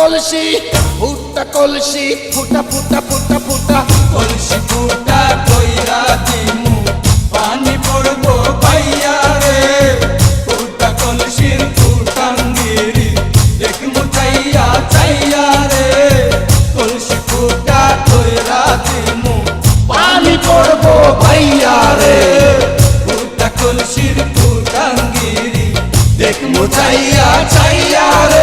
কলসি ফুটা কলসি, ফুটা ফুটা ফুটা ফুটা কলসি, ফুটা কইরা দিমু। পানি পড়ব পাইয়া রে। ফুটা কলসির ফুটান দিরি দেখমু চাইয়া চাইয়া রে। কলসি ফুটা কইরা দিমু। পানি পড়ব পাইয়া রে। ফুটা কলসির ফুটান গিরি দেখমু চাইয়া চাইয়া রে।